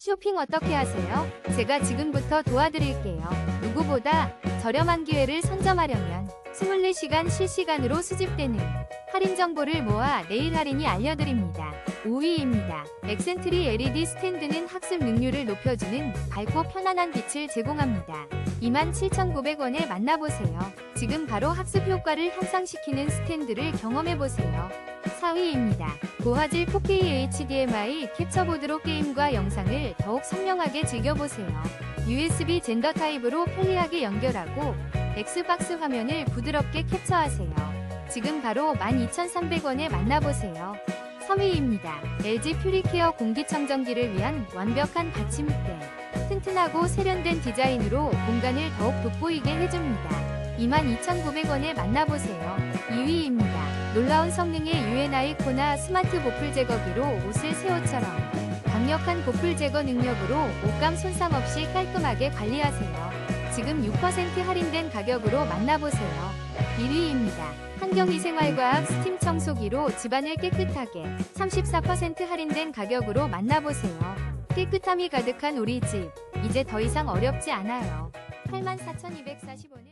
쇼핑 어떻게 하세요? 제가 지금부터 도와드릴게요. 누구보다 저렴한 기회를 선점하려면 24시간 실시간으로 수집되는 할인 정보를 모아 내일 할인이 알려드립니다. 5위입니다. 엑센트리 LED 스탠드는 학습 능률을 높여주는 밝고 편안한 빛을 제공합니다. 27,900원에 만나보세요. 지금 바로 학습 효과를 향상시키는 스탠드를 경험해보세요. 4위입니다. 고화질 4K HDMI 캡처보드로 게임과 영상을 더욱 선명하게 즐겨보세요. USB 젠더 타입으로 편리하게 연결하고 엑스박스 화면을 부드럽게 캡처하세요. 지금 바로 12,300원에 만나보세요. 3위입니다. LG 퓨리케어 공기청정기를 위한 완벽한 받침대. 튼튼하고 세련된 디자인으로 공간을 더욱 돋보이게 해줍니다. 22,900원에 만나보세요. 2위입니다. 놀라운 성능의 UNI 코나 스마트 보풀 제거기로 옷을 새 옷처럼 강력한 보풀 제거 능력으로 옷감 손상 없이 깔끔하게 관리하세요. 지금 6% 할인된 가격으로 만나보세요. 1위입니다. 환경위생활과학 스팀 청소기로 집안을 깨끗하게 34% 할인된 가격으로 만나보세요. 깨끗함이 가득한 우리 집. 이제 더 이상 어렵지 않아요. 84,240원을